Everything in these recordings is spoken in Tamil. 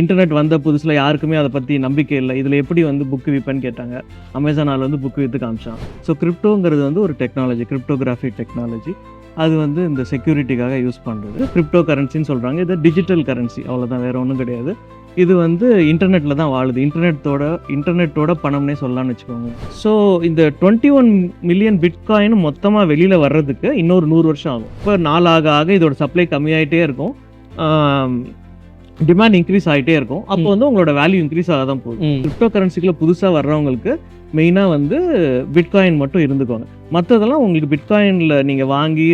இன்டர்நெட் வந்த புதுசில் யாருக்குமே அதை பற்றி நம்பிக்கை இல்லை. இதில் எப்படி வந்து புக்கு விற்பேன்னு கேட்டாங்க. அமேசானால் வந்து புக்கு விற்று காமிச்சான். ஸோ கிரிப்டோங்கிறது வந்து ஒரு டெக்னாலஜி கிரிப்டோகிராஃபி டெக்னாலஜி அது வந்து இந்த செக்யூரிட்டிக்காக யூஸ் பண்ணுறது கிரிப்டோ கரன்சின்னு சொல்கிறாங்க இது டிஜிட்டல் கரன்சி அவ்வளோதான் வேறு ஒன்றும் கிடையாது. இது வந்து இன்டர்நெட்டில் தான் வாழுது. இன்டர்நெட்டோட இன்டர்நெட்டோட பணம்னே சொல்லலாம்னு வச்சுக்கோங்க. ஸோ இந்த டுவெண்ட்டி ஒன் மில்லியன் பிட்காயின் மொத்தமாக வெளியில் வர்றதுக்கு இன்னொரு நூறு வருஷம் ஆகும். இப்போ நாள் ஆக ஆக இதோட சப்ளை கம்மியாயிட்டே இருக்கும். டிமாண்ட் இன்க்ரீஸ் ஆகிட்டே இருக்கும். அப்போ வந்து உங்களோட வேல்யூ இன்க்ரீஸ் ஆக தான் போகுது. கிரிப்டோ கரன்சிக்குள்ள புதுசாக வர்றவங்களுக்கு மெயினாக வந்து பிட்காயின் மட்டும் இருந்துக்கோங்க. மற்றதெல்லாம் உங்களுக்கு பிட்காயினில் நீங்கள் வாங்கி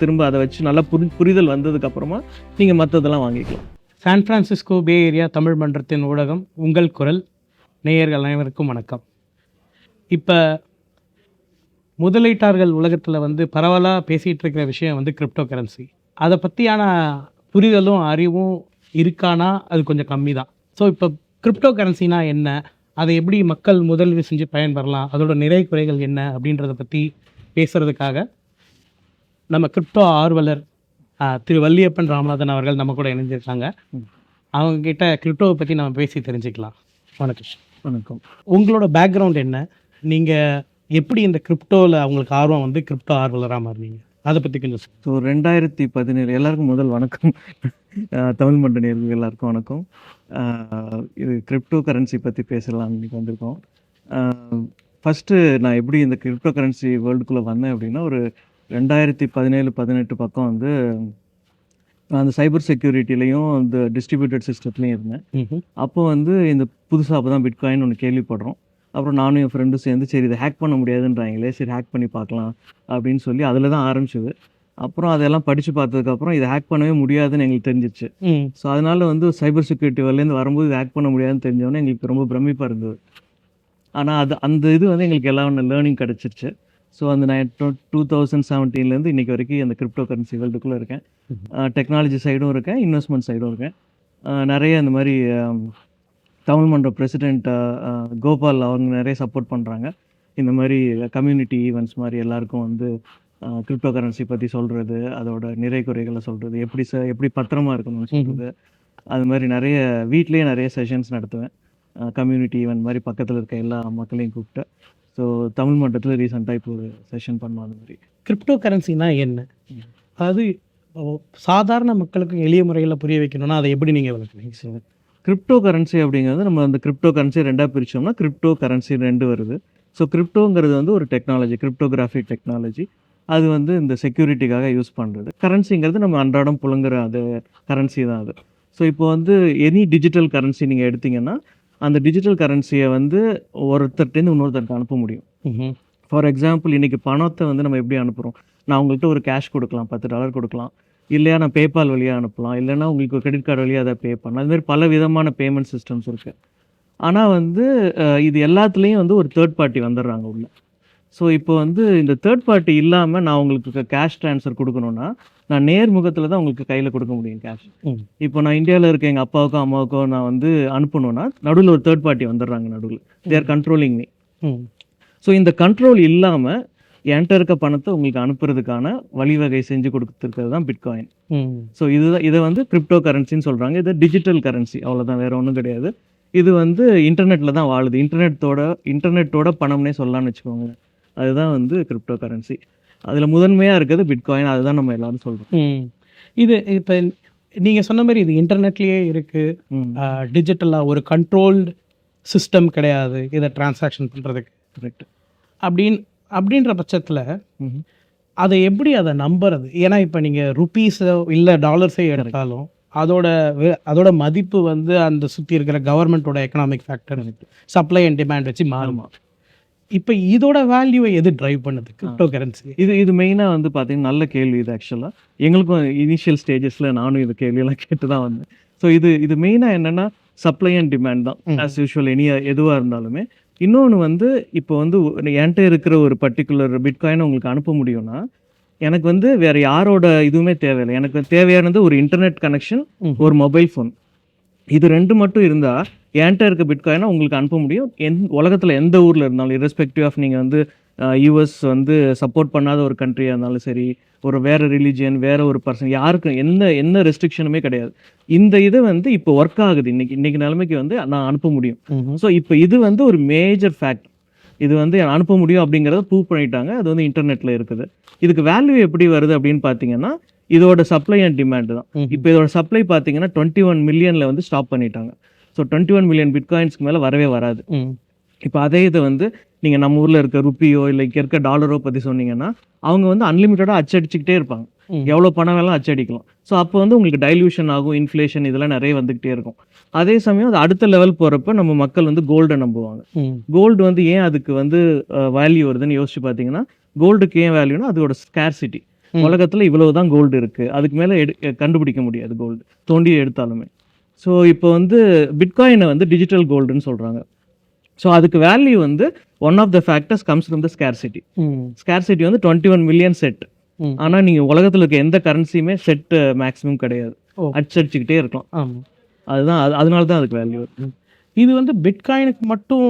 திரும்ப அதை வச்சு நல்லா புரி புரிதல் வந்ததுக்கப்புறமா நீங்கள் மற்றதெல்லாம் வாங்கிக்கலாம். San Francisco Bay Area Tamil மன்றத்தின் ஊடகம் உங்கள் குரல் நேயர்கள் அனைவருக்கும் வணக்கம். இப்போ முதலீட்டாளர்கள் உலகத்தில் வந்து பரவலாக பேசிகிட்டு இருக்கிற விஷயம் வந்து கிரிப்டோ கரன்சி அதை பற்றியான புரிதலும் அறிவும் இருக்கானா? அது கொஞ்சம் கம்மி தான் ஸோ இப்போ கிரிப்டோ கரன்சினா என்ன? அதை எப்படி மக்கள் முதலீடு செஞ்சு பயன்பெறலாம்? அதோட நிறை குறைகள் என்ன? அப்படின்றத பற்றி பேசுகிறதுக்காக நம்ம கிரிப்டோ ஆர்வலர் திரு வள்ளியப்பன் ராமநாதன் அவர்கள் நம்ம கூட இணைஞ்சிருக்காங்க. அவங்க கிட்ட கிரிப்டோவை பற்றி நம்ம பேசி தெரிஞ்சுக்கலாம். வணக்கம். வணக்கம். உங்களோட பேக்ரவுண்ட் என்ன? நீங்கள் எப்படி இந்த கிரிப்டோவில் அவங்களுக்கு ஆர்வம் வந்து கிரிப்டோ ஆர்வலராக மாறினீங்க? அதை பற்றி கொஞ்சம். ஸோ ரெண்டாயிரத்தி பதினேழு எல்லாருக்கும் முதல் வணக்கம். தமிழ் மன்ற நேர்கள் எல்லாருக்கும் வணக்கம். இது கிரிப்டோ கரன்சி பற்றி பேசலாம் இன்னைக்கு வந்திருக்கோம். ஃபஸ்ட்டு நான் எப்படி இந்த கிரிப்டோ கரன்சி வேர்ல்டுக்குள்ளே வந்தேன் அப்படின்னா ஒரு ரெண்டாயிரத்தி பதினேழு பதினெட்டு பக்கம் வந்து நான் அந்த சைபர் செக்யூரிட்டிலையும் இந்த டிஸ்ட்ரிபியூட்டட் சிஸ்டத்துலையும் இருந்தேன். அப்போ வந்து இந்த புதுசாக அப்போ தான் பிட்காயின் ஒன்று கேள்விப்படுறோம். அப்புறம் நானும் என் ஃப்ரெண்டும் சேர்ந்து சரி இதை ஹேக் பண்ண முடியாதுன்றாங்களே சரி ஹேக் பண்ணி பார்க்கலாம் அப்படின்னு சொல்லி அதில் தான் ஆரம்பிச்சது. அப்புறம் அதெல்லாம் படித்து பார்த்ததுக்கப்புறம் இதை ஹேக் பண்ணவே முடியாதுன்னு எங்களுக்கு தெரிஞ்சிச்சு ஸோ அதனால வந்து சைபர் செக்யூரிட்டி வரலேருந்து வரும்போது இதை ஹேக் பண்ண முடியாதுன்னு தெரிஞ்சவொடனே எங்களுக்கு ரொம்ப பிரமிப்பாக இருந்தது. ஆனால் அது அந்த இது வந்து எங்களுக்கு எல்லாம் லேர்னிங் கிடச்சிருச்சு. ஸோ அந்த நான் டூ தௌசண்ட் செவன்டீன்லேருந்து இன்றைக்கி வரைக்கும் அந்த கிரிப்டோ கரன்சி வேர்ல்டுக்குள்ளே இருக்கேன் டெக்னாலஜி சைடும் இருக்கேன் இன்வெஸ்ட்மெண்ட் சைடும் இருக்கேன். நிறைய இந்த மாதிரி தமிழ் மன்ற பிரசிடெண்ட் கோபால் அவங்க நிறைய சப்போர்ட் பண்ணுறாங்க இந்த மாதிரி கம்யூனிட்டி ஈவெண்ட்ஸ் மாதிரி எல்லாருக்கும் வந்து கிரிப்டோ கரன்சி பற்றி சொல்கிறது அதோட நிறை குறைகளை சொல்கிறது எப்படி ச எப்படி பத்திரமா இருக்கணும்னு சொல்கிறது அது மாதிரி நிறைய வீட்லேயே நிறைய செஷன்ஸ் நடத்துவேன். கம்யூனிட்டி ஈவெண்ட் மாதிரி பக்கத்தில் இருக்க எல்லா மக்களையும் கூப்பிட்டு. ஸோ தமிழ் மன்றத்தில் ரீசெண்டாக இப்போ ஒரு செஷன் பண்ணோம் அந்த மாதிரி. கிரிப்டோ கரன்சினா என்ன. அதாவது சாதாரண மக்களுக்கு எளிய முறையில் புரிய வைக்கணும்னா அதை எப்படி நீங்கள் விளக்குவீங்க கிரிப்டோ கரன்சி அப்படிங்கிறது நம்ம அந்த கிரிப்டோ கரன்சி ரெண்டாக பிரித்தோம்னா கிரிப்டோ கரன்சி ரெண்டு வருது. ஸோ கிரிப்டோங்கிறது வந்து ஒரு டெக்னாலஜி கிரிப்டோகிராஃபி டெக்னாலஜி அது வந்து இந்த செக்யூரிட்டிக்காக யூஸ் பண்ணுறது கரன்சிங்கிறது நம்ம அன்றாடம் புழங்குற அது கரன்சி தான் அது. ஸோ இப்போ வந்து எனி டிஜிட்டல் கரன்சி நீங்கள் எடுத்தீங்கன்னா அந்த டிஜிட்டல் கரன்சியை வந்து ஒருத்தர்ட்டேருந்து இன்னொருத்தருக்கு அனுப்ப முடியும். ஃபார் எக்ஸாம்பிள் இன்றைக்கி பணத்தை வந்து நம்ம எப்படி அனுப்புகிறோம் நான் உங்கள்கிட்ட ஒரு கேஷ் கொடுக்கலாம் பத்து டாலர் கொடுக்கலாம். இல்லையா நான் பேபால் வழியாக அனுப்பலாம். இல்லைன்னா உங்களுக்கு கிரெடிட் கார்டு வழியாக அதை பே பண்ணலாம். அது மாதிரி பல விதமான பேமெண்ட் சிஸ்டம்ஸ் இருக்குது ஆனால் வந்து இது எல்லாத்துலேயும் வந்து ஒரு தேர்ட் பார்ட்டி வந்துடுறாங்க உள்ள. ஸோ இப்போ வந்து இந்த தேர்ட் பார்ட்டி இல்லாமல் நான் உங்களுக்கு கேஷ் ட்ரான்ஸ்ஃபர் கொடுக்கணும்னா நான் நேர்முகத்தில் தான் உங்களுக்கு கையில் கொடுக்க முடியும் கேஷ். இப்போ நான் இந்தியாவில் இருக்க எங்கள் அப்பாவுக்கோ அம்மாவுக்கோ நான் வந்து அனுப்பணும்னா நடுவில் ஒரு தேர்ட் பார்ட்டி வந்துடுறாங்க நடுவில். தேர் கண்ட்ரோலிங் ம். ஸோ இந்த கண்ட்ரோல் இல்லாமல் என்கிட்ட இருக்க பணத்தை உங்களுக்கு அனுப்புறதுக்கான வழிவகை செஞ்சு கொடுத்துருக்கிறது தான் பிட்காயின் ஸோ இதுதான் இதை வந்து கிரிப்டோ கரன்சின்னு சொல்கிறாங்க இது டிஜிட்டல் கரன்சி அவ்வளோதான் வேற ஒன்றும் கிடையாது. இது வந்து இன்டர்நெட்டில் தான் வாழுது. இன்டர்நெட்டோட இன்டர்நெட்டோட பணம்னே சொல்லலாம்னு வச்சுக்கோங்க அதுதான் வந்து கிரிப்டோ கரன்சி அதில் முதன்மையாக இருக்கிறது பிட்காயின் அதுதான் நம்ம எல்லாரும் சொல்கிறோம் இது இப்போ நீங்கள் சொன்ன மாதிரி இது இன்டர்நெட்லேயே இருக்குது டிஜிட்டலாக ஒரு கண்ட்ரோல்டு சிஸ்டம் கிடையாது இதை டிரான்சாக்ஷன் பண்ணுறதுக்கு கரெக்ட் அப்படின்னு அப்படின்ற பட்சத்தில் அதை எப்படி அதை நம்புறது? ஏன்னா இப்போ நீங்கள் ருபீஸோ இல்லை டாலர்ஸே எடுத்தாலும் அதோட அதோட மதிப்பு வந்து அந்த சுற்றி இருக்கிற கவர்மெண்ட்டோட economic factor supply and demand வச்சு மாறும். இப்போ இதோட வேல்யூவை எது டிரைவ் பண்ணுது? கிரிப்டோ கரன்சி இது இது மெயினாக வந்து பார்த்தீங்கன்னா நல்ல கேள்வி இது ஆக்சுவலாக எங்களுக்கும் இனிஷியல் ஸ்டேஜஸில் நானும் இது கேள்வியெல்லாம் கேட்டு தான் வந்தேன். ஸோ இது இது மெயினாக என்னென்னா சப்ளை அண்ட் டிமாண்ட் தான். ஆஸ் யூஷுவல் எனி எதுவாக இருந்தாலுமே இன்னொன்று வந்து இப்போ வந்து என்கிட்ட இருக்கிற ஒரு பர்டிகுலர் பிட்காயின் உங்களுக்கு அனுப்ப முடியும்னா எனக்கு வந்து வேற யாரோட இதுவுமே தேவையில்லை. எனக்கு தேவையானது ஒரு இன்டர்நெட் கனெக்ஷன். ஒரு மொபைல் ஃபோன் இது ரெண்டு மட்டும் இருந்தால் என்கிட்ட இருக்க பிட்காயினை உங்களுக்கு அனுப்ப முடியும். எந் உலகத்தில் எந்த ஊரில் இருந்தாலும் irrespective ஆஃப் நீங்கள் வந்து யூஎஸ் வந்து சப்போர்ட் பண்ணாத ஒரு கண்ட்ரியாக இருந்தாலும் சரி ஒரு வேற ரிலீஜியன் வேற ஒரு பர்சன் யாருக்கும் எந்த என்ன ரெஸ்ட்ரிக்ஷனுமே கிடையாது. இந்த இது வந்து இப்போ ஒர்க் ஆகுது. இன்னைக்கு இன்னைக்கு நிலைமைக்கு வந்து நான் அனுப்ப முடியும். ஸோ இப்போ இது வந்து ஒரு மேஜர் ஃபேக்ட் இது வந்து அனுப்ப முடியும் அப்படிங்கிறத ப்ரூவ் பண்ணிட்டாங்க. அது வந்து இன்டர்நெட்டில் இருக்குது. இதுக்கு வேல்யூ எப்படி வருது அப்படின்னு பார்த்தீங்கன்னா இதோட சப்ளை அண்ட் டிமாண்ட் தான். இப்போ இதோட சப்ளை பார்த்தீங்கன்னா டுவெண்ட்டி ஒன் மில்லியனில் வந்து ஸ்டாப் பண்ணிட்டாங்க. ஸோ டுவெண்ட்டி ஒன் மில்லியன் பிட்காயின்ஸ்க்கு மேலே வரவே வராது. இப்போ அதே இதை வந்து நீங்கள் நம்ம ஊரில் இருக்க ருப்பியோ இல்லை இங்கே இருக்க டாலரோ பற்றி சொன்னீங்கன்னா அவங்க வந்து அன்லிமிட்டடாக அச்சடிச்சுக்கிட்டே இருப்பாங்க. எவ்வளோ பணம் வேணாலும் அச்சடிக்கலாம். ஸோ அப்போ வந்து உங்களுக்கு டைல்யூஷன் ஆகும் இன்ஃப்ளேஷன் இதெல்லாம் நிறைய வந்துக்கிட்டே இருக்கும். அதே சமயம் அது அடுத்த லெவல் போகிறப்ப நம்ம மக்கள் வந்து கோல்டை நம்புவாங்க. கோல்டு வந்து ஏன் அதுக்கு வந்து வேல்யூ வருதுன்னு யோசிச்சு பார்த்தீங்கன்னா கோல்டுக்கு ஏன் வேல்யூனா அதோட ஸ்கேர்சிட்டி. உலகத்தில் இவ்வளவு தான் கோல்டு இருக்குது அதுக்கு மேலே எடு கண்டுபிடிக்க முடியாது கோல்டு தோண்டி எடுத்தாலுமே. ஸோ இப்போ வந்து பிட்காயினை வந்து டிஜிட்டல் கோல்டுன்னு சொல்கிறாங்க ஸோ அதுக்கு வேல்யூ வந்து one of the factors comes from the scarcity scarcity வந்து டுவெண்ட்டி ஒன் மில்லியன் செட். ஆனால் நீங்கள் உலகத்தில் இருக்க எந்த கரன்சியுமே செட் மேக்ஸிமம் கிடையாது. அடிச்சடிச்சுக்கிட்டே இருக்கலாம். அதுதான் அது- அதனால தான் அதுக்கு வேல்யூ இது வந்து பிட்காயினுக்கு மட்டும்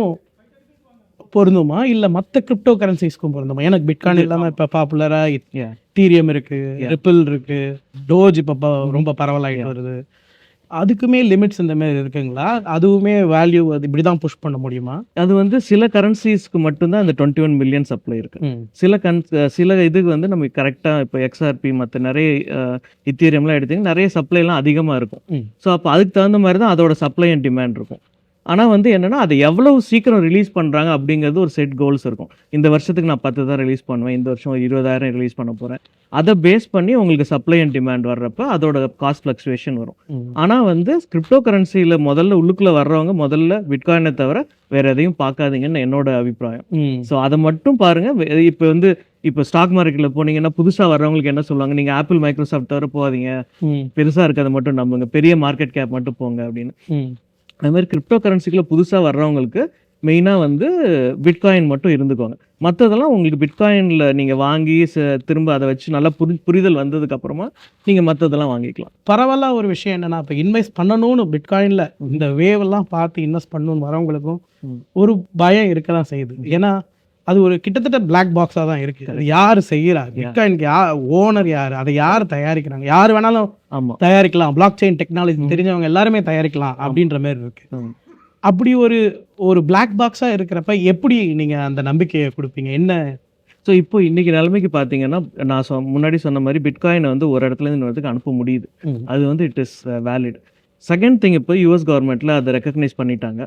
பொருந்துமா? இல்ல மத்த கிரிப்டோ கரன்சிஸ்க்கும் பொருந்துமா? எனக்கு பிட்காயின் இல்லாம இப்ப பாப்புலரா Yeah. டீரியம் இருக்கு. ரிப்பிள் இருக்கு டோஜ் இப்ப ரொம்ப பரவலாயிட்டு வருது. அதுக்குமே லிமிட்ஸ் இந்த மாதிரி இருக்குங்களா? அதுவுமே வேல்யூ அது இப்படிதான் புஷ் பண்ண முடியுமா? அது வந்து சில கரன்சிஸ்க்கு மட்டும்தான் அந்த டுவெண்ட்டி ஒன் மில்லியன் சப்ளை இருக்கு சில கன் சில இதுக்கு வந்து நம்ம கரெக்டாக இப்போ எக்ஸ்ஆர்பி மற்ற நிறைய இத்தீரியம்லாம் எடுத்தீங்கன்னா நிறைய சப்ளைலாம் அதிகமாக இருக்கும். ஸோ அப்போ அதுக்கு தகுந்த மாதிரி தான் அதோட சப்ளை அண்ட் டிமாண்ட் இருக்கும். ஆனால் வந்து என்னன்னா அதை எவ்வளவு சீக்கிரம் ரிலீஸ் பண்ணுறாங்க அப்படிங்கிறது ஒரு செட் கோல்ஸ் இருக்கும். இந்த வருஷத்துக்கு நான் பத்து தான் ரிலீஸ் பண்ணுவேன் இந்த வருஷம் இருபதாயிரம் ரிலீஸ் பண்ண போகிறேன் அதை பேஸ் பண்ணி உங்களுக்கு சப்ளை அண்ட் டிமாண்ட் வர்றப்ப அதோட காஸ்ட் ஃப்ளக்சுவேஷன் வரும். ஆனால் வந்து கிரிப்டோ கரன்சியில் முதல்ல உள்ளுக்குள்ளே வர்றவங்க முதல்ல பிட்காயினை தவிர வேற எதையும் பார்க்காதீங்கன்னு என்னோட அபிப்பிராயம். ஸோ அதை மட்டும் பாருங்க. இப்போ வந்து இப்போ ஸ்டாக் மார்க்கெட்டில் போனீங்கன்னா புதுசாக வர்றவங்களுக்கு என்ன சொல்லுவாங்க? நீங்கள் ஆப்பிள் மைக்ரோசாஃப்ட் தவிர போகாதீங்க. பெருசாக இருக்கிறத மட்டும் நம்புங்க. பெரிய மார்க்கெட் கேப் மட்டும் போங்க அப்படின்னு. அது மாதிரி கிரிப்டோ கரன்சிக்குள்ள புதுசாக வர்றவங்களுக்கு மெயினாக வந்து பிட்காயின் மட்டும் இருந்துக்கோங்க. மற்றதெல்லாம் உங்களுக்கு பிட்காயினில் நீங்கள் வாங்கி ச- திரும்ப அதை வச்சு நல்லா புரி புரிதல் வந்ததுக்கு அப்புறமா நீங்கள் மற்றதெல்லாம் வாங்கிக்கலாம். பரவாயில்ல ஒரு விஷயம் என்னன்னா இப்போ இன்வெஸ்ட் பண்ணணும்னு பிட்காயின்ல இந்த வேவ் எல்லாம் பார்த்து இன்வெஸ்ட் பண்ணணும்னு வரவங்களுக்கும். ஒரு பயம் இருக்க தான் செய்யுது. ஏன்னா அது ஒரு கிட்டத்தட்ட பிளாக் பாக்ஸாக தான் இருக்கு. யார் செய்யறா பிட்காயினுக்கு யார் ஓனர் யார்? அதை யார் தயாரிக்கிறாங்க? யார் வேணாலும் தயாரிக்கலாம். பிளாக் செயின் டெக்னாலஜி தெரிஞ்சவங்க எல்லாருமே தயாரிக்கலாம் அப்படின்ற மாதிரி இருக்கு. அப்படி ஒரு ஒரு பிளாக் பாக்ஸாக இருக்கிறப்ப எப்படி நீங்க அந்த நம்பிக்கையை கொடுப்பீங்க? என்ன? ஸோ இப்போ இன்னைக்கு நிலைமைக்கு பார்த்தீங்கன்னா நான் சொ முன்னாடி சொன்ன மாதிரி பிட்காயினை வந்து ஒரு இடத்துல இருந்து இன்னொரு இடத்துக்கு அனுப்ப முடியுது. அது வந்து it is valid second thing இப்போ யூஎஸ் கவர்மெண்ட்ல அதை ரெக்கக்னைஸ் பண்ணிட்டாங்க.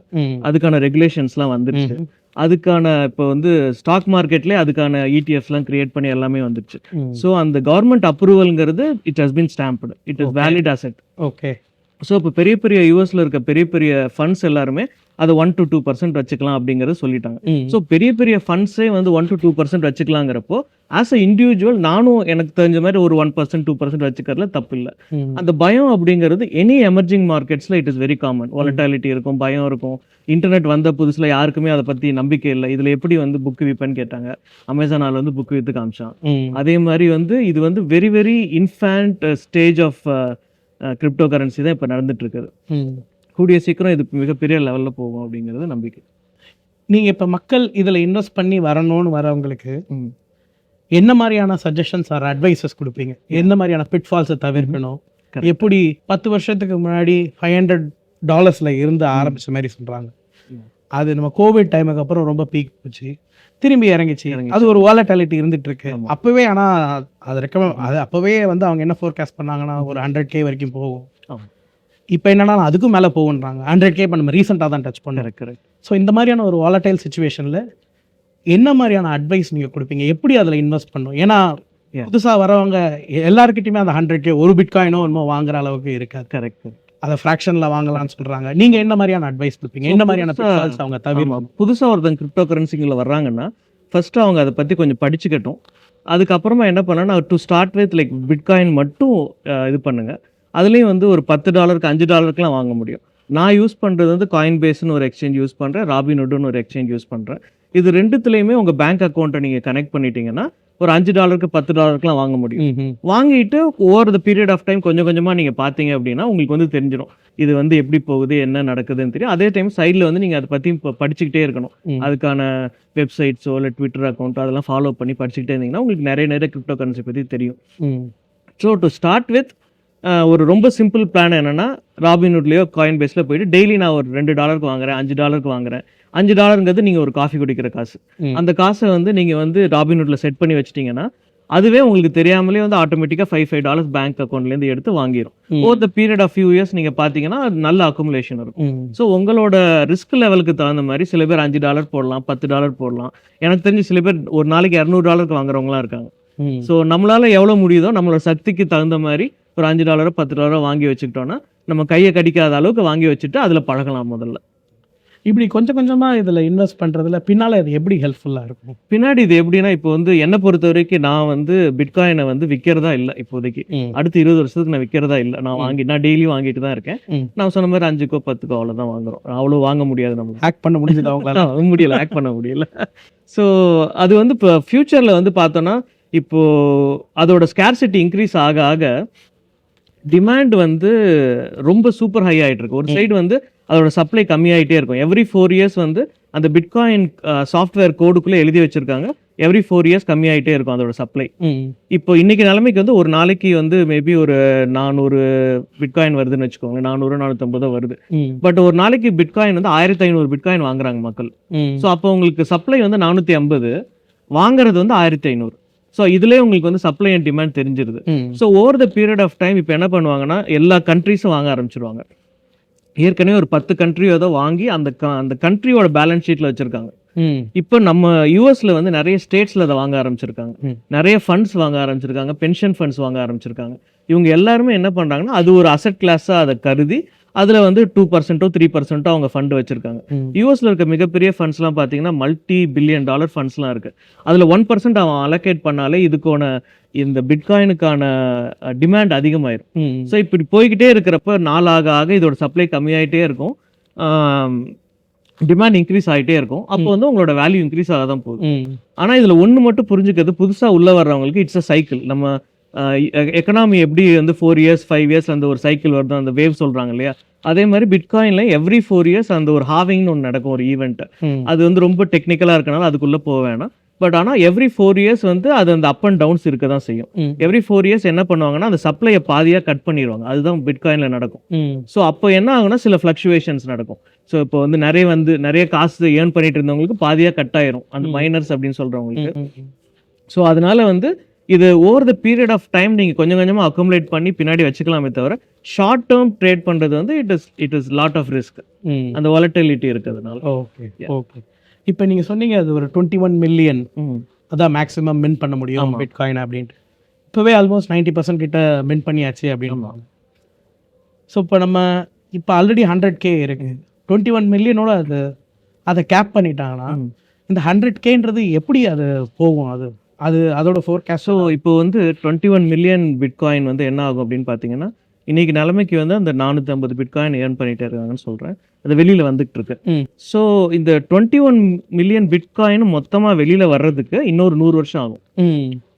அதுக்கான ரெகுலேஷன்ஸ்லாம் வந்துருச்சு. அதுக்கான இப்போ வந்து ஸ்டாக் மார்க்கெட்லேயே அதுக்கான இடிஎஃப்ஸ்லாம் கிரியேட் பண்ணி எல்லாமே வந்துருச்சு. ஸோ அந்த government அப்ரூவல்ங்கிறது it has been stamped it is. Valid asset okay so இப்போ பெரிய பெரிய யூஎஸ்ல இருக்க பெரிய பெரிய ஃபண்ட்ஸ் எல்லாருமே அதை ஒன் டு டூ பர்சன்ட் வச்சுக்கலாம் அப்படிங்கறது சொல்லிட்டாங்க. ஸோ பெரிய பெரிய ஃபண்ட்ஸே வந்து ஒன் டு டூ பர்சன்ட் வச்சுக்கலாங்கிறப்போ ஆஸ் அ இண்டிவிஜுவல் நானும் எனக்கு தெரிஞ்ச மாதிரி ஒரு ஒன் பர்சன்ட் டூ பர்சன்ட் வச்சுக்கிறதுல தப்பு இல்லை. அந்த பயம் அப்படிங்கிறது any emerging மார்க்கெட்ஸ்ல it is very common volatility இருக்கும் பயம் இருக்கும். இன்டர்நெட் வந்த புதுசுல யாருக்குமே அதை பத்தி நம்பிக்கை இல்லை. இதுல எப்படி வந்து புக் விற்பேன்னு கேட்டாங்க. அமேசானால் வந்து புக் வித்து காமிச்சான். அதே மாதிரி வந்து இது வந்து very very infant stage of cryptocurrency தான் இப்போ நடந்துட்டு இருக்குது ம். கூடிய சீக்கிரம் இது மிகப்பெரிய லெவல்ல போகும் அப்படிங்கிறது நம்பிக்கை. நீங்க இப்ப மக்கள் இதுல இன்வெஸ்ட் பண்ணி வரணும்னு வரவங்களுக்கு என்ன மாதிரியான சஜஷன்ஸ் ஆர் அட்வைசஸ் கொடுப்பீங்க? எந்த மாதிரியான பிட்ஃபால்ஸை தவிர்க்கணும். எப்படி பத்து வருஷத்துக்கு முன்னாடி ஃபைவ் ஹண்ட்ரட் டாலர்ஸ்ல இருந்து ஆரம்பிச்ச மாதிரி சொல்றாங்க. Mm. அது நம்ம கோவிட் டைமுக்கு அப்புறம் ரொம்ப பீக் போச்சு. திரும்பி இறங்கிச்சு. அது ஒரு வாலட்டாலிட்டி இருந்துட்டு இருக்கு. அப்பவே ஆனா அது ரெக்கமெண்ட் அது அப்பவே வந்து அவங்க என்ன ஃபோர்காஸ்ட் பண்ணாங்கன்னா ஒரு ஹண்ட்ரட் கே வரைக்கும் போகும். இப்போ என்னன்னா அதுக்கும் மேலே போகுன்றாங்க. ஹண்ட்ரட் கே நம்ம ரீசெண்டாக தான் டச் பண்ணோம். கரெக்ட் கரெக்ட் ஸோ இந்த மாதிரியான ஒரு வாலடைல் சுச்சுவேஷனில் என்ன மாதிரியான அட்வைஸ் நீங்கள் கொடுப்பீங்க? எப்படி அதில் இன்வெஸ்ட் பண்ணும் ஏன்னா. புதுசாக வரவங்க எல்லாருக்கிட்டையுமே அந்த ஹண்ட்ரட் கே ஒரு பிட்காயினோ என்னமோ வாங்குற அளவுக்கு இருக்காது. கரெக்ட் அதை ஃப்ராக்ஷனில் வாங்கலாம்னு சொல்கிறாங்க நீங்கள் என்ன மாதிரியான அட்வைஸ் கொடுப்பீங்க? என்ன மாதிரியான அவங்க தவிர புதுசா ஒருத்தங்க கிரிப்டோ கரன்சிங்களை வர்றாங்கன்னா ஃபர்ஸ்ட் அவங்க அதை பத்தி கொஞ்சம் படிச்சுக்கட்டும். அதுக்கப்புறமா என்ன பண்ணனா to start with like bitcoin மட்டும் இது பண்ணுங்க. அதுலேயும் வந்து ஒரு பத்து டாலருக்கு அஞ்சு டாலருக்குலாம் வாங்க முடியும். நான் யூஸ் பண்ணுறது வந்து காயின் பேஸ்னு ஒரு எக்ஸ்சேஞ்ச் யூஸ் பண்ணுறேன் ராபினுட்னு ஒரு எக்ஸ்சேஞ்ச் யூஸ் பண்ணுறேன் இது ரெண்டுத்துலேயுமே உங்கள் பேங்க் அக்கௌண்ட்டை நீங்கள் கனெக்ட் பண்ணிட்டீங்கன்னா ஒரு அஞ்சு டாலருக்கு பத்து டாலருக்குலாம் வாங்க முடியும். வாங்கிட்டு over the period of time கொஞ்சம் கொஞ்சமாக நீங்கள் பார்த்தீங்க அப்படின்னா உங்களுக்கு வந்து தெரிஞ்சிடும் இது வந்து எப்படி போகுது என்ன நடக்குதுன்னு தெரியும் அதே டைம் சைடில் வந்து நீங்கள் அதை பற்றி படிச்சுக்கிட்டே இருக்கணும். அதுக்கான வெப்சைட்ஸோ இல்லை ட்விட்டர் அக்கௌண்ட்டோ அதெல்லாம் ஃபாலோ பண்ணி படிச்சுக்கிட்டே இருந்தீங்கன்னா உங்களுக்கு நிறைய நிறைய கிரிப்டோ கரன்சி பற்றி தெரியும். ஸோ டு ஸ்டார்ட் வித் ஒரு ரொம்ப சிம்பிள் பிளான் என்னன்னா ராபின்வுட்லேயோ காயின் பேஸில் போயிட்டு டெய்லி நான் ஒரு ரெண்டு டாலருக்கு வாங்குறேன் அஞ்சு டாலருக்கு வாங்குறேன் அஞ்சு டாலருங்கிறது நீங்கள் ஒரு காஃபி குடிக்கிற காசு. அந்த காசை வந்து நீங்கள் வந்து ராபின்வுட்ல செட் பண்ணி வச்சிட்டிங்கன்னா அதுவே உங்களுக்கு தெரியாமலே வந்து ஆட்டோமேட்டிக்காக ஃபைவ் ஃபைவ் டாலர்ஸ் பேங்க் அக்கௌண்ட்லேருந்து எடுத்து வாங்கிடும். Over the period of few years நீங்கள் பார்த்தீங்கன்னா நல்ல அக்குமுலேஷன் இருக்கும். ஸோ உங்களோட ரிஸ்க் லெவலுக்கு தகுந்த மாதிரி சில பேர் அஞ்சு டாலர் போடலாம் பத்து டாலர் போடலாம் எனக்கு தெரிஞ்சு சில பேர் ஒரு நாளைக்கு இரநூறு டாலருக்கு வாங்குறவங்களாம் இருக்காங்க. ஸோ நம்மளால எவ்வளோ முடியுதோ நம்மளோட சக்திக்கு தகுந்த மாதிரி ஒரு அஞ்சு டாலரோ பத்து டாலரோ வாங்கி வச்சுக்கிட்டோம்னா நம்ம கையை கடிக்காத அளவுக்கு வாங்கி வச்சுட்டு அதில் பழகலாம் முதல்ல. இப்படி கொஞ்சம் கொஞ்சமா இதுல இன்வெஸ்ட் பண்றதுல பின்னால இது எப்படி ஹெல்ப்ஃபுல்லா இருக்கும்? பின்னாடி இது எப்படின்னா இப்போ வந்து என்னை பொறுத்த வரைக்கும் நான் வந்து பிட்காயினை வந்து விற்கிறதா இல்லை இப்போதைக்கு. அடுத்த இருபது வருஷத்துக்கு நான் விற்கிறதா இல்லை. நான் வாங்கி நான் டெய்லி வாங்கிட்டு தான் இருக்கேன். நான் சொன்ன மாதிரி அஞ்சுக்கோ பத்துக்கோ அவ்வளோதான் வாங்குறோம். அவ்வளோ வாங்க முடியாது நம்மளுக்கு. ஹேக் பண்ண முடிஞ்சது அவங்களால முடியல ஆக்ட் பண்ண முடியல. ஸோ அது வந்து இப்போ ஃப்யூச்சரில் வந்து பார்த்தோன்னா இப்போ அதோட ஸ்கேர்சிட்டி இன்க்ரீஸ் ஆக ஆக டிமாண்ட் வந்து ரொம்ப சூப்பர் ஹை ஆயிட்டு இருக்கு ஒரு சைடு வந்து அதோட சப்ளை கம்மியாயிட்டே இருக்கும். எவ்ரி ஃபோர் இயர்ஸ் வந்து அந்த பிட்காயின் சாஃப்ட்வேர் கோடுக்குள்ளே எழுதி வச்சிருக்காங்க. எவ்ரி ஃபோர் இயர்ஸ் கம்மியாயிட்டே இருக்கும் அதோட சப்ளை. இப்போ இன்னைக்கு நிலைமைக்கு வந்து ஒரு நாளைக்கு வந்து மேபி ஒரு நானூறு பிட்காயின் வருதுன்னு வச்சுக்கோங்க நானூறு நானூற்றம்பதோ வருது. பட் ஒரு நாளைக்கு பிட்காயின் வந்து ஆயிரத்தி ஐநூறு பிட்காயின் வாங்குறாங்க மக்கள். ஸோ அப்போ உங்களுக்கு சப்ளை வந்து நானூற்றி ஐம்பது வாங்குறது வந்து ஆயிரத்தி ஐநூறு ஸோ இதுலேயே உங்களுக்கு வந்து supply and demand தெரிஞ்சிருது. So over the period of time இப்போ என்ன பண்ணுவாங்கன்னா எல்லா கண்ட்ரீஸும் வாங்க ஆரம்பிச்சிருவாங்க ஏற்கனவே ஒரு பத்து கண்ட்ரி ஏதோ வாங்கி அந்த அந்த கண்ட்ரியோட பேலன்ஸ் ஷீட்டில் வச்சிருக்காங்க. இப்போ நம்ம யூஎஸ்ல வந்து நிறைய ஸ்டேட்ஸ்ல அதை வாங்க ஆரம்பிச்சிருக்காங்க. நிறைய ஃபண்ட்ஸ் வாங்க ஆரம்பிச்சிருக்காங்க பென்ஷன் ஃபண்ட்ஸ் வாங்க ஆரம்பிச்சிருக்காங்க இவங்க எல்லாருமே என்ன பண்றாங்கன்னா அது ஒரு அசெட் கிளாஸா அதை கருதி அதுல வந்து டூ பர்சன்ட்டோ த்ரீ பர்சன்ட்டோ அவங்க ஃபண்ட் வச்சிருக்காங்க. யூஎஸ்ல இருக்க மிகப்பெரிய ஃபண்ட்ஸ்லாம் பார்த்தீங்கன்னா மல்டி பில்லியன் டாலர் ஃபண்ட்ஸ்லாம் இருக்கு. அதுல ஒன் பர்சன்ட் அவன் அலோகேட் பண்ணாலே இதுக்கான இந்த பிட்காயினுக்கான டிமாண்ட் அதிகமாயிரும். ஸோ இப்படி போய்கிட்டே இருக்கிறப்ப நாள் ஆக ஆக இதோட சப்ளை கம்மியாயிட்டே இருக்கும். டிமாண்ட் இன்க்ரீஸ் ஆகிட்டே இருக்கும். அப்போ வந்து உங்களோட வேல்யூ இன்க்ரீஸ் ஆக தான் போகுது. ஆனால் இதில் ஒன்று மட்டும் புரிஞ்சுக்கிறது புதுசாக உள்ள வர்றவங்களுக்கு இட்ஸ் அ சைக்கிள் நம்ம எக்கனாமி எப்படி வந்து ஃபோர் இயர்ஸ் ஃபைவ் இயர்ஸ் அந்த ஒரு சைக்கிள் வருதோ அந்த வேவ் சொல்கிறாங்க இல்லையா அதே மாதிரி பிட்காயின்ல எவ்ரி ஃபோர் இயர்ஸ் அந்த ஒரு ஹாவிங்னு ஒன்று நடக்கும் ஒரு ஈவெண்ட். அது வந்து ரொம்ப டெக்னிக்கலாக இருக்கனால அதுக்குள்ளே போக வேணாம் பட் ஆனால் எவ்ரி ஃபோர் இயர்ஸ் வந்து அது அந்த அப் அண்ட் டவுன்ஸ் இருக்க தான் செய்யும். எவ்ரி ஃபோர் இயர்ஸ் என்ன பண்ணுவாங்கன்னா அந்த சப்ளையை பாதியாக கட் பண்ணிடுவாங்க அதுதான் பிட்காயின்ல நடக்கும். ஸோ அப்போ என்ன ஆகும்னா சில ஃப்ளக்சுவேஷன்ஸ் நடக்கும் ஸோ இப்போ வந்து நிறைய வந்து நிறைய காசு ஏர்ன் பண்ணிட்டு இருந்தவங்களுக்கு பாதியாக கட் ஆயிரும் அந்த. மைனர்ஸ் அப்படின்னு. ம். ஸோ அதனால வந்து இது over the period of time நீங்கள் கொஞ்சம் கொஞ்சமாக அக்குமுலேட் பண்ணி பின்னாடி வச்சுக்கலாமே தவிர ஷார்ட் டேர்ம் ட்ரேட் பண்ணுறது வந்து it is it is lot of risk. அந்த வாலட்டிலிட்டி இருக்கிறதுனால. ஓகே ஓகே இப்போ நீங்க சொன்னீங்க அது ஒரு டுவெண்ட்டி ஒன் மில்லியன் அதான் மேக்ஸிமம் மின் பண்ண முடியும் ஆமா. பிட்காயின் அப்படின்ட்டு. இப்போவே ஆல்மோஸ்ட் நைன்டி பர்சன்ட் கிட்ட மின் பண்ணியாச்சு அப்படின்னு ஸோ இப்போ நம்ம இப்போ ஆல்ரெடி ஹண்ட்ரட் கே இருக்கு. டுவெண்ட்டி ஒன் மில்லியனோட அது அதை கேப் பண்ணிட்டாங்கன்னா. இந்த ஹண்ட்ரட் கேன்றது எப்படி அது போகும் அது? அது அதோட ஃபோர்காஸ்ட் ஸோ இப்போ வந்து டுவெண்ட்டி ஒன் மில்லியன் பிட்காயின் வந்து என்ன ஆகும் அப்படின்னு பார்த்தீங்கன்னா இன்னைக்கு நிலைமைக்கு வந்து அந்த நானூற்றி ஐம்பது பிட்காயின் ஏர்ன் பண்ணிட்டே இருக்காங்கன்னு சொல்கிறேன் அது வெளியில் வந்துகிட்டு இருக்கு. ஸோ இந்த டுவெண்ட்டி ஒன் மில்லியன் பிட்காயின் மொத்தமாக வெளியில் வர்றதுக்கு இன்னொரு நூறு வருஷம் ஆகும்.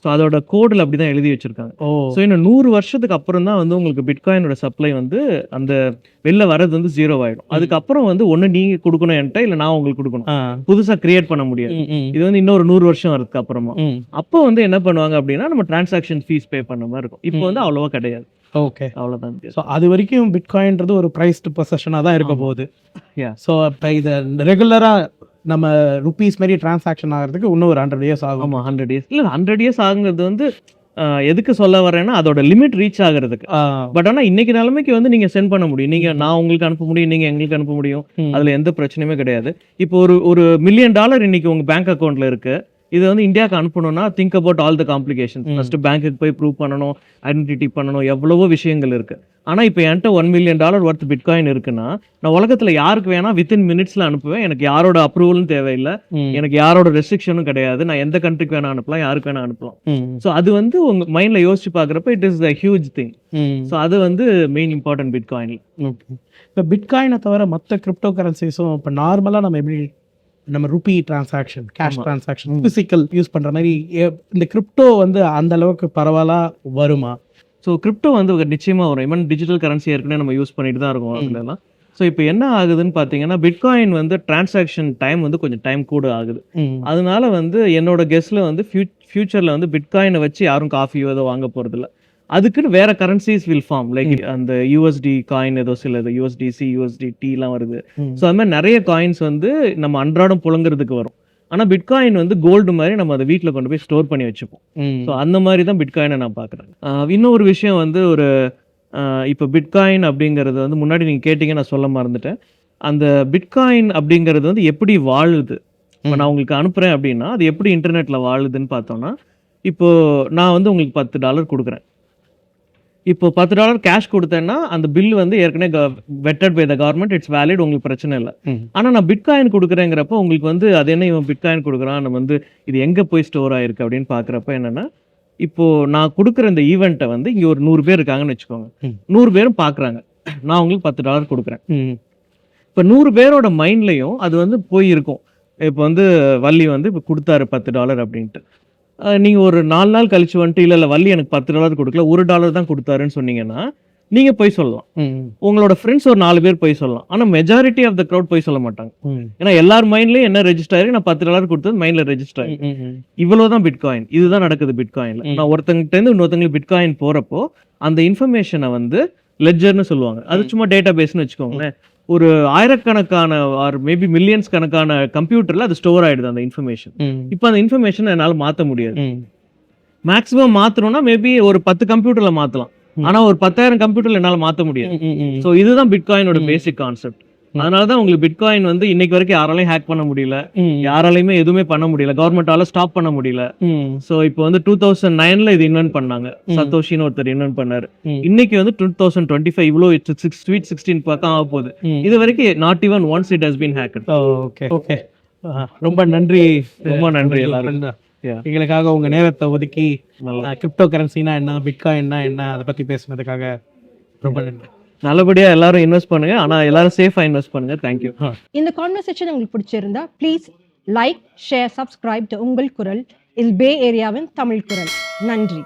ஸோ அதோட கோடில் அப்படி தான் எழுதி வச்சிருக்காங்க. ஓ. ஸோ இன்னும் நூறு வருஷத்துக்கு அப்புறம் தான் வந்து உங்களுக்கு பிட்காயினோட சப்ளை வந்து அந்த வெளில வர்றது வந்து ஜீரோ ஆயிடும். அதுக்கப்புறம் வந்து ஒன்று நீங்கள் கொடுக்கணும் என்கிட்ட இல்லை நான் உங்களுக்கு கொடுக்கணும். புதுசாக கிரியேட் பண்ண முடியாது. இது வந்து இன்னொரு நூறு வருஷம் வரதுக்கு அப்புறமா. அப்போ வந்து என்ன பண்ணுவாங்க அப்படின்னா நம்ம டிரான்சாக்ஷன் ஃபீஸ் பே பண்ண மாதிரி இருக்கும். இப்போ வந்து அவ்வளோவா கிடையாது. ஓகே. அவ்வளோதான் ஸோ அது வரைக்கும் பிட்காயின்றது ஒரு ப்ரைஸ்டு பொசஷனாக தான் இருக்க. போகுது. ஸோ இப்போ இதை ரெகுலராக நம்ம ருபீஸ் மாதிரி டிரான்சாக்ஷன் ஆகிறதுக்கு இன்னும் ஒரு ஹண்ட்ரட் இயர்ஸ் ஆகும். ஆமாம் ஹண்ட்ரட் இயர்ஸ் இல்லை ஹண்ட்ரட் இயர்ஸ் ஆகுங்கிறது வந்து எதுக்கு சொல்ல வரேன்னா அதோட லிமிட் ரீச் ஆகுறதுக்கு. பட் ஆனால் இன்னைக்கு நிலைமைக்கு வந்து நீங்கள் சென்ட் பண்ண முடியும். நீங்கள் நான் உங்களுக்கு அனுப்ப முடியும் நீங்கள் எங்களுக்கு அனுப்ப முடியும். அதில் எந்த பிரச்சனையுமே கிடையாது. இப்போ ஒரு ஒரு மில்லியன் டாலர் இன்னைக்கு உங்கள் பேங்க் அக்கௌண்ட்டில் இருக்கு. இது வந்து இந்தியாவுக்கு அனுப்பணும்னா think about all the complication. First பேங்க்குக்கு போய் ப்ரூவ் பண்ணணும் ஐடென்டிட்டி பண்ணணும் எவ்வளவோ விஷயங்கள் இருக்கு. ஆனால் இப்போ என்கிட்ட one million dollar worth bitcoin இருக்குன்னா நான் உலகத்தில் யாருக்கு வேணா வித்தின் மினிட்ஸில் அனுப்புவேன். எனக்கு யாரோட அப்ரூவலும் தேவையில்லை. எனக்கு யாரோட ரெஸ்ட்ரிக்ஷனும் கிடையாது. நான் எந்த கண்ட்ரிக்கு வேணா அனுப்பலாம் யாருக்கு வேணா அனுப்பலாம். ஸோ அது வந்து உங்க மைண்ட்ல யோசிச்சு பார்க்குறப்ப it is the huge thing. So அது வந்து மெயின் இம்பார்ட்டன்ட் பிட்காயின்ல ஓகே இப்போ பிட்காயினை தவிர மற்ற கிரிப்டோ கரன்சிஸும் இப்போ நார்மலாக நம்ம எப்படி நம்ம rupee transaction cash transaction physical use பண்ற மாதிரி இந்த கிரிப்டோ வந்து அந்த அளவுக்கு பரவலா வருமா? ஸோ கிரிப்டோ வந்து ஒரு நிச்சயமா வரும் ஈவன் டிஜிட்டல் கரன்சி ஏற்கனவே நம்ம யூஸ் பண்ணிட்டு தான் இருக்கோம் அதுலலாம். ஸோ இப்போ என்ன ஆகுதுன்னு பார்த்தீங்கன்னா பிட்காயின் வந்து டிரான்சாக்ஷன் டைம் வந்து கொஞ்சம் டைம் கூட ஆகுது. அதனால வந்து என்னோட கெஸ்ட்ல வந்து ஃபியூ ஃபியூச்சரில் வந்து பிட்காயினை வச்சு யாரும் காஃபியோ ஏதோ வாங்க போகிறதில்ல அதுக்குன்னு வேற கரன்சிஸ் வில் ஃபார்ம் லைக் அந்த யூஎஸ்டி காயின் ஏதோ சில யூஎஸ்டிசி யூஎஸ்டி டீலாம் வருது. ஸோ அது மாதிரி நிறைய காயின்ஸ் வந்து நம்ம அன்றாடம் புழங்குறதுக்கு வரும். ஆனால் பிட்காயின் வந்து கோல்டு மாதிரி நம்ம அதை வீட்டில் கொண்டு போய் ஸ்டோர் பண்ணி வச்சுப்போம். ஸோ அந்த மாதிரி தான் பிட்காயினை நான் பார்க்குறேன். இன்னொரு விஷயம் வந்து ஒரு இப்போ பிட்காயின் அப்படிங்கிறது வந்து முன்னாடி நீங்கள் கேட்டீங்க நான் சொல்ல மறந்துட்டேன். அந்த பிட்காயின் அப்படிங்கிறது வந்து எப்படி வாழுது? இப்போ நான் உங்களுக்கு அனுப்புகிறேன் அப்படின்னா அது எப்படி இன்டர்நெட்டில் வாழுதுன்னு பார்த்தோம்னா இப்போ நான் வந்து உங்களுக்கு பத்து டாலர் கொடுக்குறேன். இப்போ பத்து டாலர் கேஷ் கொடுத்தேன்னா அந்த பில் வந்து ஏற்கனவே vetted by the government it's valid உங்களுக்கு பிரச்சனை இல்லை. ஆனால் நான் பிட்காயின் கொடுக்குறேங்கிறப்ப உங்களுக்கு வந்து அது என்ன இவன் பிட்காயின் கொடுக்குறான் நம்ம வந்து இது எங்கே போய் ஸ்டோர் ஆயிருக்கு அப்படின்னு பார்க்குறப்ப என்னன்னா இப்போ நான் கொடுக்குற இந்த ஈவெண்ட்டை வந்து இங்கே ஒரு நூறு பேர் இருக்காங்கன்னு வச்சுக்கோங்க. நூறு பேரும் பார்க்குறாங்க. நான் உங்களுக்கு பத்து டாலர் கொடுக்குறேன். இப்போ நூறு பேரோட மைண்ட்லையும் அது வந்து போய் இருக்கும் இப்போ வந்து வள்ளி வந்து இப்போ கொடுத்தாரு பத்து டாலர் அப்படின்ட்டு. அஹ் நீங்க ஒரு நாலு நாள் கழிச்சு வந்துட்டு இல்லை இல்லை வள்ளி எனக்கு பத்து டாலர் கொடுக்கல ஒரு டாலர் தான் கொடுத்தாருன்னு சொன்னீங்கன்னா நீங்க போய் சொல்லலாம். உங்களோட ஃப்ரெண்ட்ஸ் ஒரு நாலு பேர் போய் சொல்லலாம். ஆனா மெஜாரிட்டி ஆஃப் த க்ரௌட் போய் சொல்ல மாட்டாங்க. ஏன்னா எல்லார் மைண்ட்லயும் என்ன ரெஜிஸ்டர் ஆயிருக்கு? நான் பத்து டாலர் கொடுத்தது மைண்ட்ல ரெஜிஸ்டர் ஆயிருக்கு. இவ்வளவுதான் பிட்காயின் இதுதான் நடக்குது பிட்காயின்ல. நான் ஒருத்தங்கிட்ட இருந்து இன்னொருத்தங்களுக்கு பிட்காயின் போறப்போ அந்த இன்ஃபர்மேஷனை வந்து லெட்ஜர்னு சொல்லுவாங்க. அது. சும்மா டேட்டா பேஸ்னு வச்சுக்கோங்களேன். ஒரு ஆயிரக்கணக்கான ஆர் மேபி மில்லியன்ஸ் கணக்கான கம்ப்யூட்டர்ல அது ஸ்டோர் ஆயிடுது அந்த இன்ஃபர்மேஷன் இப்போ அந்த இன்ஃபர்மேஷன் என்னால மாத்த முடியாது. மேக்ஸிமம் மாத்தணும்னா மேபி ஒரு பத்து கம்ப்யூட்டர்ல மாத்தலாம். ஆனா ஒரு பத்தாயிரம் கம்ப்யூட்டர்ல என்னால மாத்த முடியாது. ஸோ இதுதான் பிட்காயினோட. பேசிக் கான்செப்ட் அதனால தான் உங்களுக்கு பிட்காயின் வந்து இன்னைக்கு வரைக்கும் யாராலையும் ஹேக் பண்ண முடியல. யாராலையுமே எதுவுமே பண்ண முடியல. கவர்மெண்டால ஸ்டாப் பண்ண முடியல. ஸோ இப்போ வந்து டூ தௌசண்ட் நைன்ல இது இன்வென்ட் பண்ணாங்க. சத்தோஷின்னு ஒருத்தர் இன்வென்ட் பண்ணாரு. இன்னைக்கு வந்து டூ தௌசண்ட் டுவெண்ட்டி ஃபைவ் இவ்வளோ சிக்ஸ் ஸ்வீட் சிக்ஸ்டீன் பக்கம் ஆக போகுது. இது வரைக்கும் not even once it has been hacked okay okay ரொம்ப நன்றி. ரொம்ப நன்றி Yeah. எங்களுக்காக உங்க நேரத்தை ஒதுக்கி கிரிப்டோ கரன்சினா என்ன பிட்காயின்னா என்ன அதை பத்தி பேசுனதுக்காக ரொம்ப நன்றி. நல்லபடியா எல்லாரும் இன்வெஸ்ட் பண்ணுங்க. ஆனா எல்லாரும் சேஃபா இன்வெஸ்ட் பண்ணுங்க. தேங்க்யூ இந்த கான்வர்சேஷன் உங்களுக்கு பிடிச்சிருந்தா ப்ளீஸ் லைக் ஷேர் சப்ஸ்கிரைப் உங்கள் குரல். இல் பே ஏரியாவின் தமிழ் குரல். நன்றி.